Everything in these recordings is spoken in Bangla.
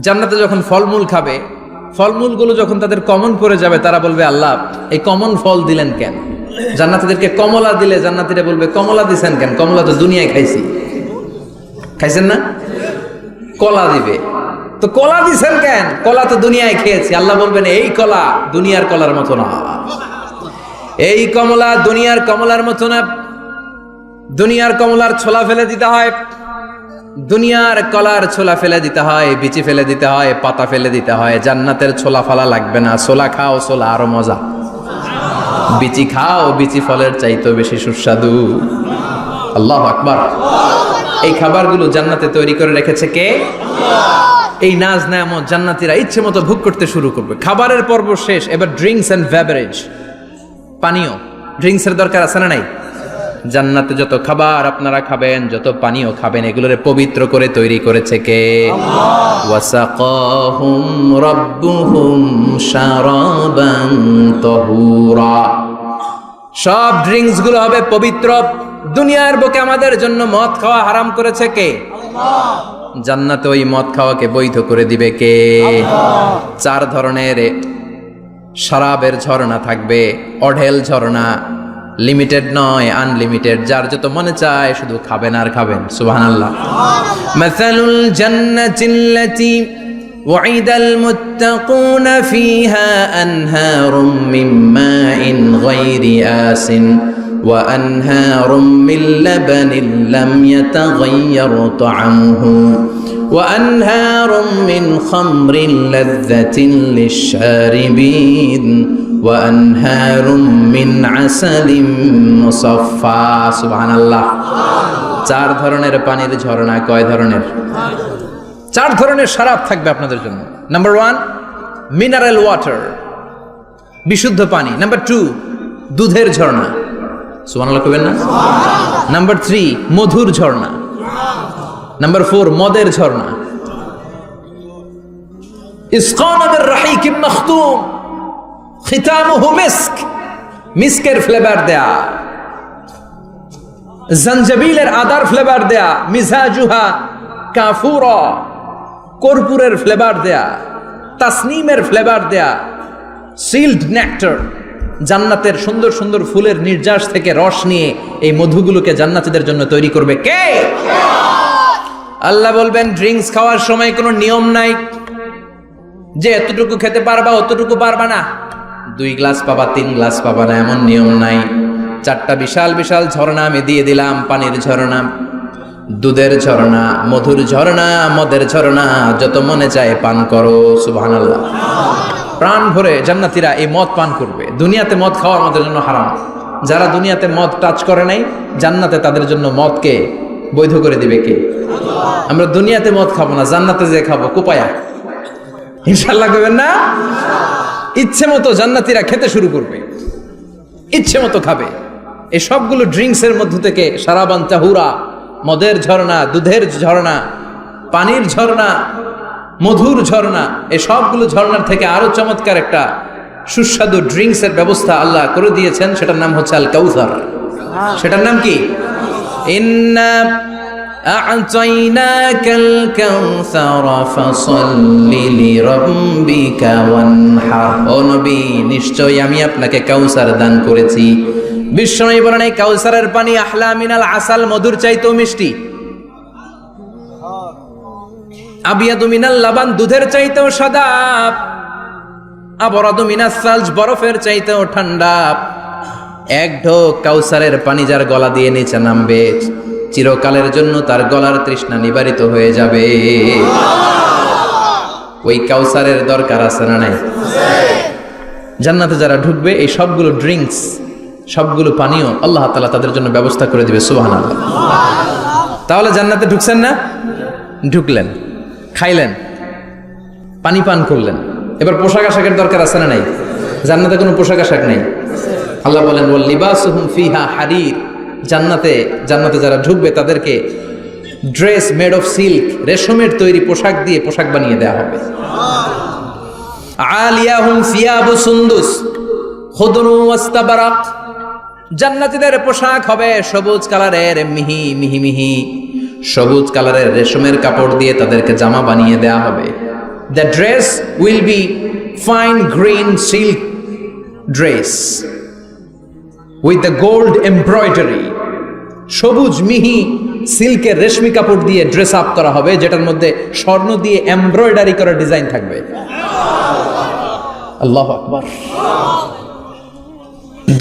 জান্নাতে যখন ফলমূল খাবে, ফলমূলগুলো যখন তাদের কমন পড়ে যাবে, তারা বলবে, আল্লাহ, এই কমন ফল দিলেন কেন? জান্নাতিদেরকে কমলা দিলে জান্নাতিরা বলবে, কমলা দিছেন কেন? কমলা তো দুনিয়ায় খাইছি। খাইছেন না? কলা দিবে। তো কলা দিছেন কেন? কলা তো দুনিয়ায় খেয়েছি। আল্লাহ বলবেন, এই কলা দুনিয়ার কলার মতো না। এই কমলা দুনিয়ার কমলার মতো না। দুনিয়ার কমলার ছোলা ফেলে দিতে হয়। দুনিয়ার কলার ছোলা ফেলে দিতে হয়, বিচি ফেলে দিতে হয়, পাতা ফেলে দিতে হয়, জান্নাতের ছোলা ফালা লাগবে না, ছোলা খাও, ছোলা আরও মজা। বিচি খাও, বিচি ফলের চাইতো বেশি সুস্বাদু। আল্লাহ আকবার। এই খাবারগুলো জান্নাতে তৈরি করে রেখেছে কে? এই নাজ নামত জান্নাতিরা ইচ্ছে মতো ভোগ করতে শুরু করবে। খাবারের পর্ব শেষ, এবার ড্রিঙ্কস অ্যান্ড ব্যাভারেজ পানীয়। ড্রিঙ্কসের দরকার আছে না নাই? জান্নাতে যত খাবার আপনারা খাবেন, যত পানীয় খাবেন, এগুলোরে পবিত্র করে তৈরি করেছে কে? সব ড্রিঙ্কসগুলো হবে পবিত্র। দুনিয়ার বুকে আমাদের জন্য মদ খাওয়া হারাম করেছে কে? জান্নাতে ওই মদ খাওয়াকে বৈধ করে দিবে কে? চার ধরনের শরাবের ঝর্ণা থাকবে, অঢেল ঝর্ণা লিমিটেড নয় আনলিমিটেড যার যত মনে চায় শুধু খাবেন আর খাবেন সুবহানাল্লাহ মাসালুল জান্নাতিল্লাতি وعد المتقون فيها أنهار من ماء غير آس وأنهار من لبن لم يتغير طعمه وأنهار من خمر لذة للشاربين وأنهار من عسل مصفى سبحان الله চার ধরনের পানির ঝর্ণা কয় ধরনের চার ধরনের শরাব থাকবে আপনাদের জন্য নাম্বার ওয়ান মিনারেল ওয়াটার বিশুদ্ধ পানি নাম্বার টু দুধের ঝর্ণা সুবহানাল্লাহ কবেন না নাম্বার থ্রি মধুর ঝর্ণা নাম্বার ফোর মদের ঝর্ণা ইসকানাদের রাহিকিম মখতুম খিতামুহু মিস্ক, মিস্কের ফ্লেভার দেয়া। জঞ্জবিলের আদার ফ্লেভার দেয়া, মিজাজুহা, কাফুরা, কর্পূরের ফ্লেভার দেয়া, তাসনিমের ফ্লেভার দেয়া সিল্ড নেক্টার জান্নাতের সুন্দর সুন্দর ফুলের নির্যাস থেকে রস নিয়ে এই মধুগুলোকে জান্নাতীদের জন্য তৈরি করবে কে? আল্লাহ বলবেন ড্রিঙ্কস খাওয়ার সময় কোনো নিয়ম নাই। যে এতটুকু খেতে পারবা, অতটুকু পারবা না। দুই গ্লাস পাবা, তিন গ্লাস পাবা না, এমন নিয়ম নাই। চারটা বিশাল বিশাল ঝর্ণা আমি দিয়ে দিলাম, পানির ঝর্ণা, দুধের ঝর্ণা, মধুর ঝর্ণা, মদের ঝর্ণা, যত মনে চায় পান করো সুবহান আল্লাহ প্রাণ ভরে জান্নাতিরা এই মদ পান করবে। দুনিয়াতে মদ খাওয়া আমাদের জন্য হারাম। যারা দুনিয়াতে মদ টাচ করে নাই, জান্নাতে তাদের জন্য মদকে বৈধ করে দিবে কে? আমরা দুনিয়াতে মদ খাব না, জান্নাতে যে খাব, কোপায়া। ইনশাল্লাহ করবেন না? ইচ্ছে মতো জান্নাতিরা খেতে শুরু করবে। ইচ্ছে মতো খাবে। এই সবগুলো ড্রিঙ্কসের মধ্য থেকে সারাবান চাহুরা, মদের ঝর্ণা, দুধের ঝর্ণা, পানির ঝর্ণা, মধুর ঝর্ণা, এই সবগুলো ঝর্ণার থেকে আরও চমৎকার একটা সুস্বাদু ড্রিঙ্কসের ব্যবস্থা আল্লাহ করে দিয়েছেন। সেটার নাম হচ্ছে আল কাউসার সেটার নাম কি? ইন্না أعطيناك الكوثر فصل لربك وانحر ও নবী নিশ্চয়ই আমি আপনাকে কাউসার দান করেছি বিশ্বনবী বলেন এই কাউসারের পানি আহলা মিনাল আসাল মধুর চাইতেও মিষ্টি আবিয়াদু মিনাল লাবান দুধের চাইতেও সাদা আবরাদু মিনাস সালজ বরফের চাইতেও ঠান্ডা এক ঢোক কাউসারের পানি যার গলা দিয়ে নিচে নামবে চিরকালের জন্য তার গলার তৃষ্ণা নিবারিত হয়ে যাবে। ওই কাউসারের দরকার আছে না নাই? জান্নাতে যারা ঢুকবে, এই সবগুলো ড্রিঙ্কস, সবগুলো পানীয় আল্লাহ তালা তাদের জন্য ব্যবস্থা করে দিবে আল্লাহ তাহলে জান্নাতে ঢুকছেন না? ঢুকলেন, খাইলেন, পানি পান করলেন। এবার পোশাক আশাকের দরকার আছে না নাই? জান্নাতে কোনো পোশাক আশাক নেই। আল্লাহ বলেন, ওয়াল লিবাসুহুম ফিহা হারির। জান্নাতে জান্নাতে যারা ঢুকবে তাদেরকে ড্রেস মেড অফ সিল্ক রেশমের তৈরি পোশাক দিয়ে পোশাক বানিয়ে দেওয়া হবে। আলিয়াহুম জান্নাতীদের পোশাক হবে সবুজ কালারের মিহি মিহি মিহি। সবুজ কালারের রেশমের কাপড় দিয়ে তাদেরকে জামা বানিয়ে দেয়া হবে। The dress will be fine silk dress with the gold embroidery সবুজ মিহি সিল্কের রেশমি কাপড় দিয়ে ড্রেস আপ করা হবে, যেটার মধ্যে স্বর্ণ দিয়ে এমব্রয়ডারি করা ডিজাইন থাকবে। আল্লাহ আকবার।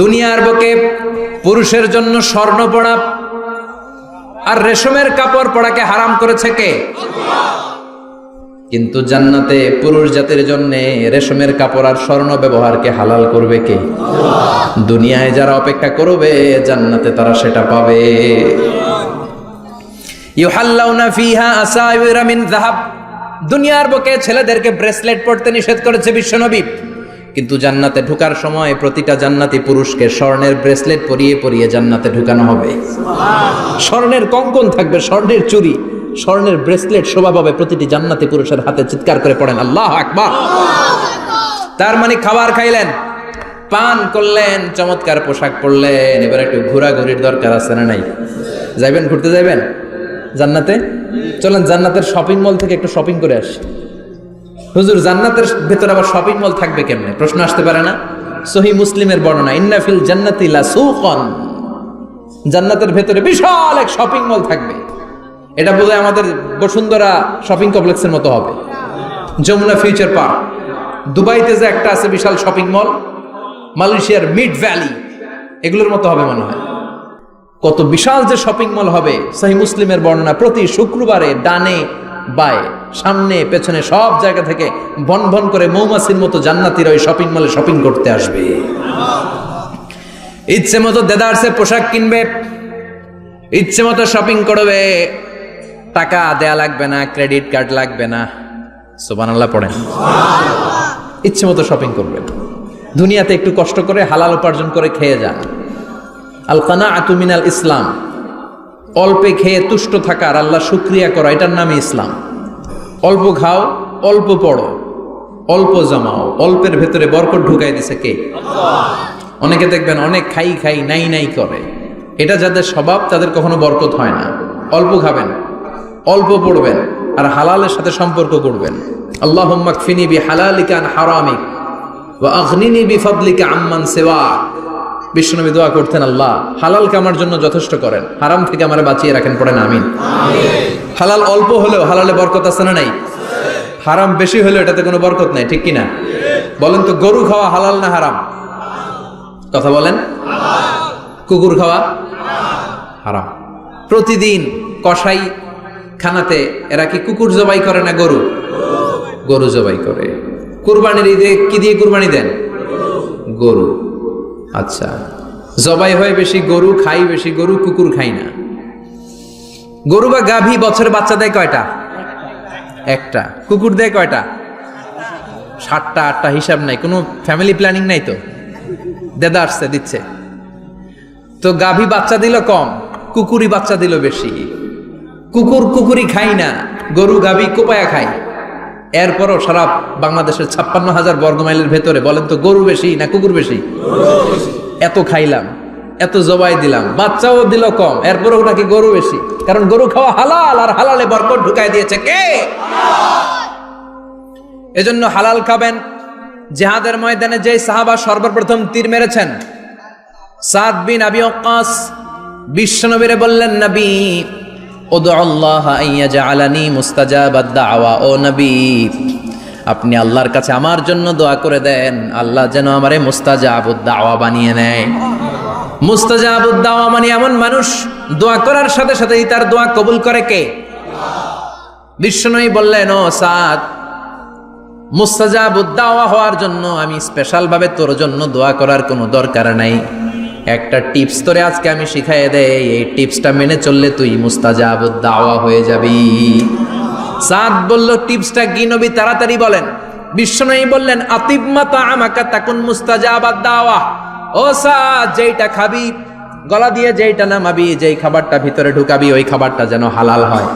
দুনিয়ার বুকে পুরুষের জন্য স্বর্ণ পড়া আর রেশমের কাপড় পড়াকে হারাম করেছে কে? কিন্তু জান্নাতে পুরুষ জাতির জন্য রেশমের কাপড় আর স্বর্ণ ব্যবহারকে হালাল করবে কে? দুনিয়ায় যারা অপেক্ষা করবে, জান্নাতে তারা সেটা পাবে। ইউহাল্লাউনা ফিহা আসাইরা মিন যাহাব। দুনিয়ার বুকে ছেলেদেরকে ব্রেসলেট পরতে নিষেধ করেছে বিশ্বনবী কিন্তু জান্নাতে ঢোকার সময় প্রতিটা জান্নাতি পুরুষকে স্বর্ণের ব্রেসলেট পরিয়ে পরিয়ে জান্নাতে ঢুকানো হবে। স্বর্ণের কঙ্কন থাকবে, স্বর্ণের চুরি স্বর্ণের ব্রেসলেট শোভা পাবে প্রতিটি জান্নাতি পুরুষের হাতে, চিৎকার করে পড়েন, আল্লাহ আকবার। তার মানে খাবার খাইলেন, পান করলেন, চমৎকার পোশাক পরলেন। এবার একটু ঘোরাঘুরির দরকার আছে না নাই? যাইবেন, ঘুরতে যাইবেন? জান্নাতে? চলেন, জান্নাতের শপিং মল থেকে একটু শপিং করে আসি। হুজুর, জান্নাতের ভেতর আবার শপিং মল থাকবে কেমনে? প্রশ্ন আসতে পারে না? সহি মুসলিমের বর্ণনা ইন্নাফিল জান্নাতি লা সুকন জান্নাতের ভেতরে বিশাল এক শপিং মল থাকবে। এটা বোধহয় আমাদের বসুন্ধরা শপিং কমপ্লেক্সের মতো হবে। Jamuna future park. দুবাইতে যে একটা আছে বিশাল শপিং মল, মালয়েশিয়ার মিড ভ্যালি, এগুলোর মতো হবে মনে হয়। কত বিশাল যে শপিং মল হবে সাহি মুসলিমের বর্ণনা প্রতি শুক্রবারে ডানে বায়ে, সামনে, পেছনে সব জায়গা থেকে বন বন করে মৌমাছির মতো জান্নাতিরা ওই শপিং মলে শপিং করতে আসবে। ইচ্ছে মতো দেদারসে পোশাক কিনবে, ইচ্ছে মতো শপিং করবে। টাকা দেয়া লাগবে না ক্রেডিট কার্ড লাগবে না। সোবান আল্লাহ পড়েন। ইচ্ছে মতো শপিং করবেন। দুনিয়াতে একটু কষ্ট করে হালাল উপার্জন করে খেয়ে যান। আল কানা আতুমিনাল ইসলাম। অল্পে খেয়ে তুষ্ট থাকার আল্লাহ শুক্রিয়া করা, এটার নামই ইসলাম। অল্প খাও, অল্প পড়ো, অল্প জমাও, অল্পের ভেতরে বরকত ঢুকাই দিছে কে? অনেকে দেখবেন অনেক খাই খাই, নাই নাই করে। এটা যাদের স্বভাব, তাদের কখনো বরকত হয় না। অল্প খাবেন। অল্প পড়বেন আর হালালের সাথে সম্পর্ক করবেন। আল্লাহ ফিনি বি হালালিকা আন হারামিক ওয়া আগনিনি বি আম্মান সেওয়া বিশ্বনবী দোয়া করতেন, আল্লাহ, হালালকে আমার জন্য যথেষ্ট করেন। হারাম থেকে আমার বাঁচিয়ে রাখেন, পড়েন, আমিন। হালাল অল্প হলেও হালালে বরকত আছে না নাই? হারাম বেশি হলেও এটাতে কোনো বরকত নাই, ঠিক কিনা? বলেন তো, গরু খাওয়া হালাল না হারাম? কথা বলেন। কুকুর খাওয়া হারাম। প্রতিদিন কসাই খানাতে, এরা কি কুকুর জবাই করে না গরু? গরু জবাই করে। কুরবানির ঈদে কি দিয়ে কুরবানি দেন? গরু। আচ্ছা জবাই হয় বেশি গরু খাই, বেশি গরু কুকুর খাই না। গরু বা গাভী বছরে বাচ্চা দেয় কয়টা? একটা। কুকুর দেয় কয়টা? সাতটা, আটটা হিসাব নাই, কোনো ফ্যামিলি প্ল্যানিং নাই তো? দেদা আসছে, দিচ্ছে। তো গাভী বাচ্চা দিল কম কুকুরি বাচ্চা দিল বেশি। কুকুর কুকুরি খাই না, গরু গাভী কোপায়া খায়। এরপরও সারা বাংলাদেশের ছাপ্পান্ন হাজার বর্গমাইলের ভেতরে বলেন তো গরু বেশি না কুকুর বেশি? এত খাইলাম, এত জবাই দিলাম, বাচ্চাও দিল কম, এরপরও নাকি গরু বেশি। কারণ গরু খাওয়া হালাল আর হালালে বরকত ঢুকাই দিয়েছে কে? এজন্য হালাল খাবেন। জেহাদের ময়দানে যে সাহাবা সর্বপ্রথম তীর মেরেছেন, সাদ বিন আবি ওয়াক্কাস বিশ্বনবীরে বললেন, নবী আপনি আল্লাহর কাছে আমার জন্য দোয়া করে দেন, আল্লাহ যেন আমারে মুস্তাজাবুদ দাওয়া বানিয়ে নেয়। মুস্তাজাবুদ দাওয়া মানে এমন মানুষ, দোয়া করার সাথে সাথেই তার দোয়া কবুল করে কে? বিশ্বনবী বললেন, ও সাদ, মুস্তাজাবুদ দাওয়া হওয়ার জন্য আমি স্পেশাল ভাবে তোর জন্য দোয়া করার কোনো দরকার নাই। একটা টিপস তোরে আজকে আমি শিখাই দেই। এই টিপসটা মেনে চললে তুই মুস্তাজাবুদ দাওয়া হয়ে যাবি। সাদ বলল টিপসটা কি নবী? তাড়াতাড়ি বলেন। বিশ্বনবী বললেন, আতিব মাতা আমাকা তাকুন মুস্তাজাবাদ দাওয়া ও সাদ, যেইটা খাবি, গলা দিয়ে যেইটা নামাবি, যেই খাবারটা ভিতরে ঢুকাবি, ওই খাবারটা যেন হালাল হয়।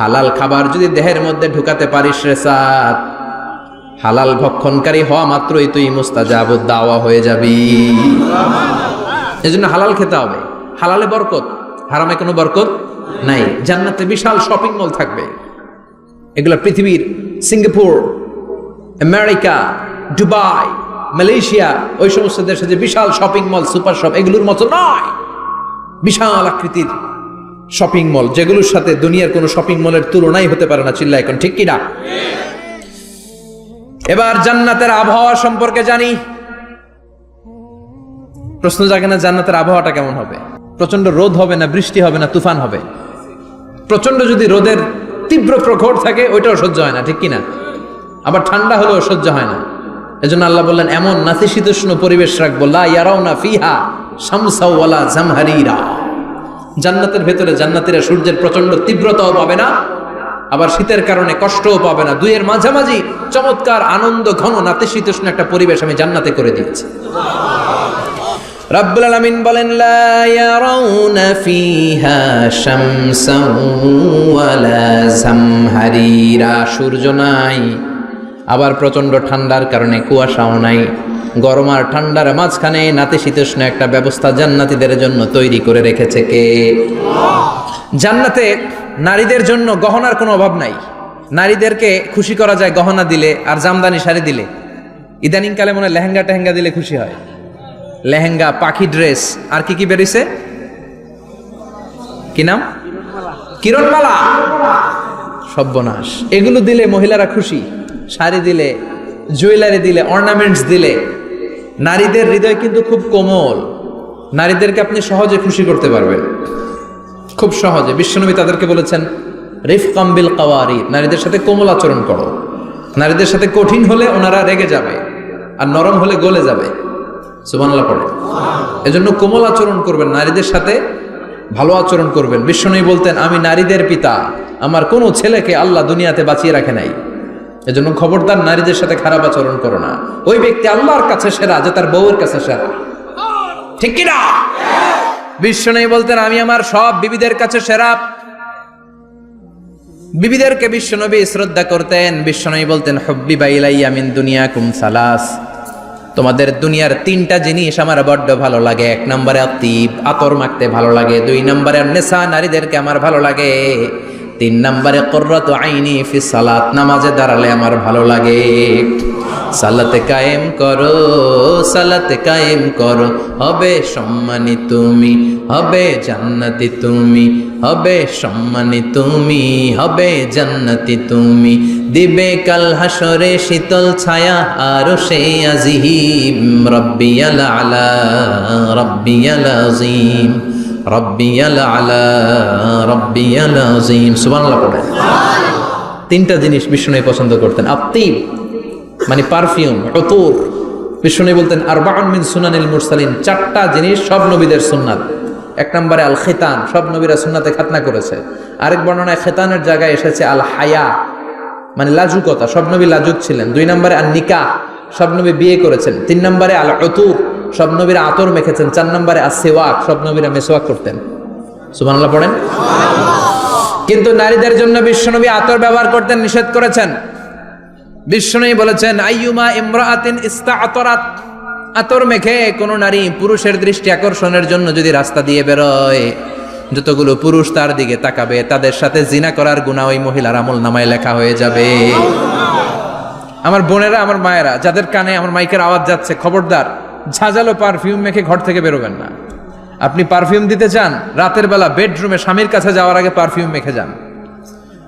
হালাল খাবার যদি দেহের মধ্যে ঢুকাতে পারিস রে সাদ, হালাল ভক্ষণকারী হওয়া মাত্রই তুই মুস্তাজাবুদ দাওয়া হয়ে যাবি। এজন্য হালাল খেতে হবে। হালালে বরকত হারামে কোনো বরকত নাই। জান্নাতে বিশাল শপিং মল থাকবে। এগুলো পৃথিবীর সিঙ্গাপুর আমেরিকা দুবাই মালয়েশিয়া ওই সমস্ত দেশে যে বিশাল শপিং মল সুপার শপ এগুলোর মতো নয়। বিশাল আকৃতির শপিং মল যেগুলোর সাথে দুনিয়ার কোনো শপিং মলের তুলনাই হতে পারে না চিল্লা এখন ঠিক কিনা এবার জান্নাতের আবহাওয়া সম্পর্কে জানি। প্রশ্ন জাগে না জান্নাতের আবহাওয়াটা কেমন হবে? প্রচণ্ড রোদ হবে না বৃষ্টি হবে না তুফান হবে? প্রচণ্ড যদি রোদের তীব্র প্রখর থাকে, ওইটাও সহ্য হয় না, ঠিক কিনা? আবার ঠান্ডা হলেও সহ্য হয় না। এজন্য আল্লাহ বললেন, এমন নাতিশীতোষ্ণ পরিবেশ রাখব, লা না ফিহা শামসাও ওয়ালা জামহারিরা। জান্নাতের ভেতরে জান্নাতীরা সূর্যের প্রচণ্ড তীব্রতাও পাবে না, আবার শীতের কারণে কষ্টও পাবে না। দুইয়ের মাঝামাঝি চমৎকার, আনন্দ, ঘন, নাতিশীতোষ্ণ একটা পরিবেশ আমি জান্নাতে করে দিয়েছি। রাব্বুল আলামিন বলেন ওয়ালা সূর্য নাই, আবার প্রচণ্ড ঠান্ডার কারণে কুয়াশাও নাই। গরম আর ঠান্ডার মাঝখানে নাতিশীতোষ্ণ একটা ব্যবস্থা জান্নাতীদের জন্য তৈরি করে রেখেছে কে? জান্নাতে নারীদের জন্য গহনার কোনো অভাব নাই। নারীদেরকে খুশি করা যায় গহনা দিলে আর জামদানি শাড়ি দিলে। ইদানিংকালে মনে লেহেঙ্গা টেহেঙ্গা দিলে খুশি হয়। লেহেঙ্গা, পাখি ড্রেস আর কি কি বেরিয়েছে? কি নাম? কিরণমালা। সর্বনাশ। এগুলো দিলে মহিলারা খুশি। শাড়ি দিলে, জুয়েলারি দিলে অর্নামেন্টস দিলে। নারীদের হৃদয় কিন্তু খুব কোমল। নারীদেরকে আপনি সহজে খুশি করতে পারবেন। খুব সহজে। বিশ্বনবী তাদেরকে বলেছেন রিফ কাম্বিল কাওয়ারি নারীদের সাথে কোমল আচরণ করো। নারীদের সাথে কঠিন হলে ওনারা রেগে যাবে। আর নরম হলে গলে যাবে। সুবহানাল্লাহ পড়ে। এজন্য কোমল আচরণ করবেন নারীদের সাথে, ভালো আচরণ করবেন। বিশ্বনবী বলতেন, আমি নারীদের পিতা, আমার কোনো ছেলেকে আল্লাহ দুনিয়াতে বাঁচিয়ে রাখে নাই। এজন্য খবরদার নারীদের সাথে খারাপ আচরণ করো না। ওই ব্যক্তি আল্লাহর কাছে সেরা, যে তার বউয়ের কাছে সেরা। ঠিক কিনা বিশ্ব নেই বলতেন, আমি আমার সব বিবিদের কাছে সেরা। বিবিদেরকে বিশ্ব বিশ্বনবী শ্রদ্ধা করতেন। বিশ্ব বিশ্বনবী বলতেন, হব্বি বাইলাই আমিন দুনিয়া কুম সালাস। তোমাদের দুনিয়ার তিনটা জিনিস আমার বড্ড ভালো লাগে। এক নম্বরে আতিব, আতর মাখতে ভালো লাগে। দুই নম্বরে নেশা, নারীদেরকে আমার ভালো লাগে। তিন নম্বরে কর্রত আইনি ফিসালাত নামাজে দাঁড়ালে আমার ভালো লাগে। সালাতে কায়েম করো, সালাতে কায়েম করো। হবে সম্মানী তুমি, হবে জান্নাতি তুমি, হবে সম্মানি তুমি, হবে জান্নাতি তুমি। দিবে কাল হাসরে শীতল ছায়া, আর সে আজিহিম রব্বিয়াল আলা, রব্বিয়াল আজিম, রব্বিয়াল আলা, রব্বিয়াল আজিম। সুবহানাল্লাহ তিনটা জিনিস বিষ্ণু পছন্দ করতেন। আত্মিব মানে পারফিউম, অতুর। বিষ্ণু বলতেন আর মিন সুনানিল মুরসালিন চারটা জিনিস সব নবীদের সুন্নাত। এক নম্বরে আল খেতান সব নবীরা সুন্নাতে খাতনা করেছে। আরেক বর্ণনায় খেতানের জায়গায় এসেছে আল হায়া মানে লাজুকতা, সব নবী লাজুক ছিলেন। দুই নম্বরে আল নিকা সব নবী বিয়ে করেছেন। তিন নম্বরে আল অতুর সব নবীরা আতর মেখেছেন। চার নম্বরে আর সেওয়াক সব নবীরা মেসোয়াক করতেন। সুবহানাল্লাহ, পড়েন? কিন্তু নারীদের জন্য বিশ্বনবী আতর ব্যবহার করতেন, নিষেধ করেছেন। বিশ্বনবী বলেছেন, আইয়ুমা ইমরাআতিন ইস্তাআতরাত। আতর মেখে কোন নারী পুরুষের দৃষ্টি আকর্ষণের জন্য যদি রাস্তা দিয়ে বেরোয়, যতগুলো পুরুষ তার দিকে তাকাবে, তাদের সাথে জিনা করার গুণা ওই মহিলার আমল নামায় লেখা হয়ে যাবে। আমার বোনেরা, আমার মায়েরা, যাদের কানে আমার মাইকের আওয়াজ যাচ্ছে, খবরদার, ঝাঁঝালো পারফিউম মেখে ঘর থেকে বেরোবেন না। আপনি পারফিউম দিতে চান, রাতের বেলা বেডরুমে স্বামীর কাছে যাওয়ার আগে পারফিউম মেখে যান।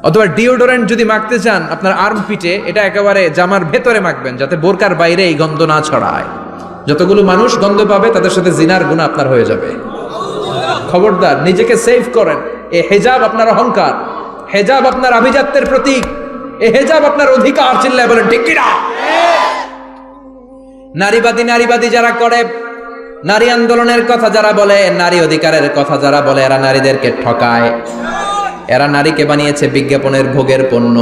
অথবা ডিওডোরেন্ট যদি মাখতে চান, আপনার আর্ম পিটে এটা একেবারে জামার ভেতরে মাখবেন, যাতে বোরকার বাইরে এই গন্ধ না ছড়ায়। যতগুলো মানুষ গন্ধ পাবে, তাদের সাথে জিনার গুণ আপনার হয়ে যাবে। খবরদার, নিজেকে সেভ করেন। এ হেজাব আপনার অহংকার। হেজাব আপনার আভিজাত্যের প্রতীক। এ হেজাব আপনার অধিকার, চিল্লায় বলেন, ঠিক কিনা? নারীবাদী নারীবাদী যারা করে, নারী আন্দোলনের কথা যারা বলে, নারী অধিকারের কথা যারা বলে, এরা নারীদেরকে ঠকায়। এরা নারীকে বানিয়েছে বিজ্ঞাপনের ভোগের পণ্য।